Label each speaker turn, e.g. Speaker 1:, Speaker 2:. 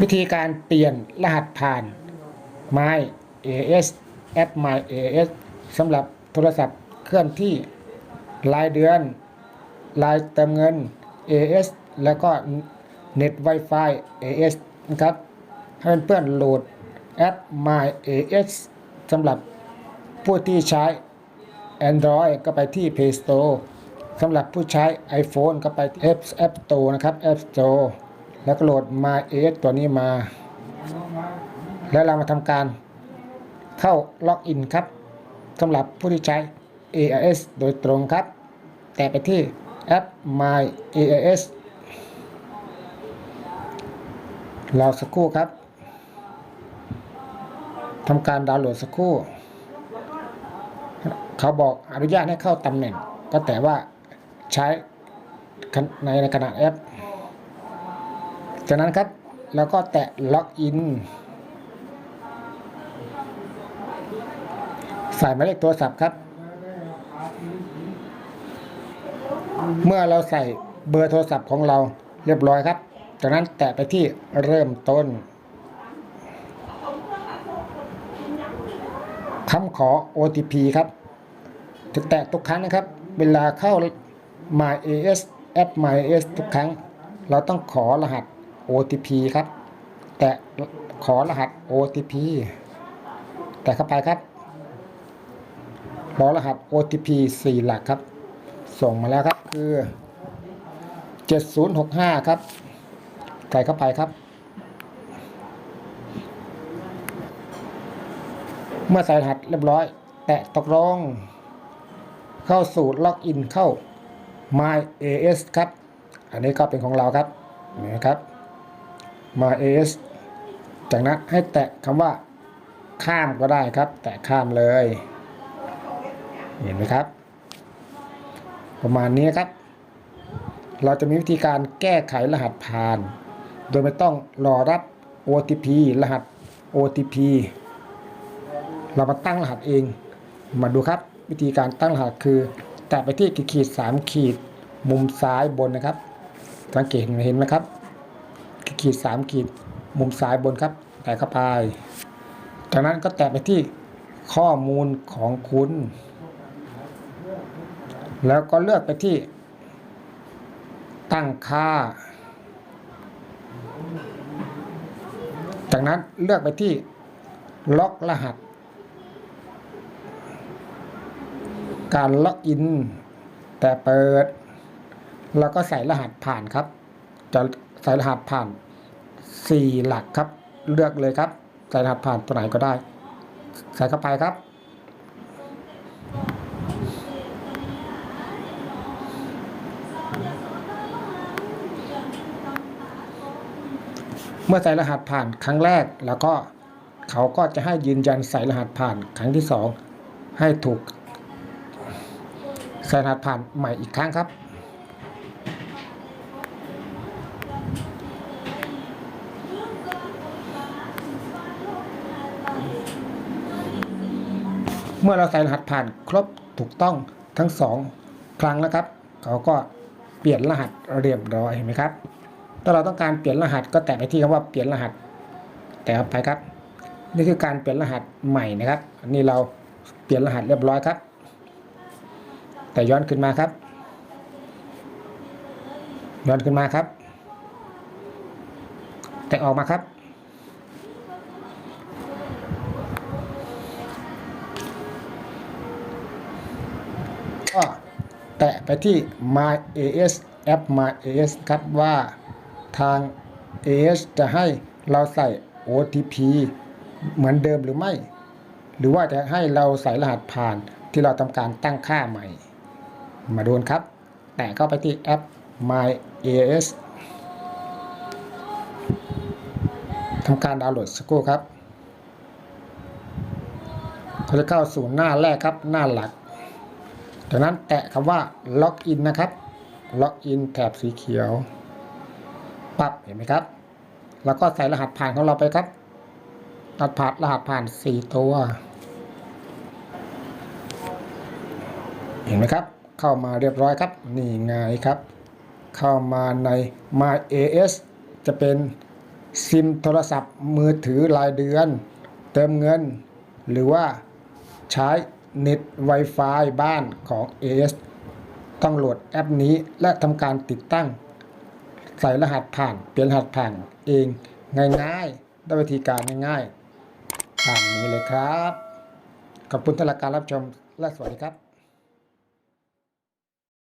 Speaker 1: วิธีการเปลี่ยนรหัสผ่าน My AS แอป My AS สำหรับโทรศัพท์เคลื่อนที่รายเดือนรายเติมเงิน AS แล้วก็เน็ต Wi-Fi AS นะครับให้เพื่อนๆโหลดแอป My AS สำหรับผู้ที่ใช้ Android ก็ไปที่ Play Store สำหรับผู้ใช้ iPhone ก็ไปที่ App App Store นะครับ App Store แล้วก็โหลด My AS ตัวนี้มา แล้วเรามาทำการเข้าล็อกอินครับสำหรับผู้ที่ใช้ AIS โดยตรงครับ แต่ไปที่แอป My AIS รอสักครู่ครับทำการดาวน์โหลดสักครู่ เขาบอกอนุญาตให้เข้าตำแหน่ง ก็แต่ว่าใช้ในในขณะแอป จากนั้นครับแล้วก็แตะล็อกอินใส่หมายเลขโทรศัพท์ครับ เมื่อเราใส่เบอร์โทรศัพท์ของเราเรียบร้อยครับ จากนั้นแตะไปที่เริ่มต้นคำขอ OTP ครับจะแตะทุกครั้งนะครับ เวลาเข้า My AS แอป My AS ทุกครั้ง เราต้องขอรหัส OTP ครับ แตะขอรหัส OTP แตะเข้าไปครับ ขอรหัส OTP 4 หลักครับ ส่งมาแล้วครับคือ 7065 ครับ ใส่เข้าไปครับ เมื่อใส่รหัสเรียบร้อย แตะตกลงเข้าสู่ล็อกอินเข้า My AS ครับ อันนี้ก็เป็นของเราครับนี่นะครับ My AS จากนั้นให้แตะคำว่าข้ามก็ได้ครับ แตะข้ามเลย เห็นไหมครับ ประมาณนี้ครับ เราจะมีวิธีการแก้ไขรหัสผ่าน โดยไม่ต้องรอรับ OTP รหัส OTP เรามาตั้งรหัสเอง มาดูครับ วิธีการตั้งรหัสคือ แตะไปที่ขีดสามขีด มุมซ้ายบนนะครับ สังเกตเห็นไหมครับ ขีดสามขีดมุมซ้ายบนครับแตะเข้าไป จากนั้นก็แตะไปที่ข้อมูลของคุณ แล้วก็เลือกไปที่ ตั้งค่า จากนั้นเลือกไปที่ล็อกรหัส การล็อกอิน แต่เปิด แล้วก็ใส่รหัสผ่านครับจะ ใส่รหัสผ่าน 4 หลักครับ เลือกเลยครับ ใส่รหัสผ่านตัวไหนก็ได้ ใส่เข้าไปครับ เมื่อใส่รหัสผ่านครั้งแรกแล้วก็เขาก็จะให้ยืนยันใส่รหัสผ่านครั้งที่สองให้ถูกใส่รหัสผ่านใหม่อีกครั้งครับ เมื่อเราใส่รหัสผ่านครบถูกต้องทั้งสองครั้งแล้วครับ เขาก็เปลี่ยนรหัสเรียบร้อยเห็นไหมครับถ้าเราต้องการเปลี่ยนรหัสก็แตะไปที่คำว่าเปลี่ยนรหัส แต่ไปครับ นี่คือการเปลี่ยนรหัสใหม่นะครับอันนี้เราเปลี่ยนรหัสเรียบร้อยครับ แต่ย้อนขึ้นมาครับ ย้อนขึ้นมาครับ แต่ออกมาครับ แตะไปที่ My AS แอป My AS ครับว่าทาง AS จะให้เราใส่ OTP เหมือนเดิมหรือไม่ หรือว่าจะให้เราใส่รหัสผ่านที่เราทำการตั้งค่าใหม่ มาดูครับ แตะเข้าไปที่แอป My AS ทำการดาวน์โหลดสกูครับเขาจะเข้าสู่หน้าแรกครับหน้าหลัก จากนั้นแตะคำว่าล็อกอินนะครับล็อกอินแถบสีเขียวปั๊บเห็นไหมครับ แล้วก็ใส่รหัสผ่านของเราไปครับรหัสผ่านรหัสผ่าน 4 ตัว เห็นไหมครับ เข้ามาเรียบร้อยครับ นี่ไงครับ เข้ามาใน My AS จะเป็นซิมโทรศัพท์มือถือรายเดือน เติมเงิน หรือว่าใช้ เน็ต Wi-Fi บ้านของ AS ต้องโหลดแอปนี้และทำการติดตั้ง ใส่รหัสผ่านเปลี่ยนรหัสผ่านเองง่ายๆด้วยวิธีการง่ายๆตามนี้เลยครับ ขอบคุณที่รับการรับชมและสวัสดีครับ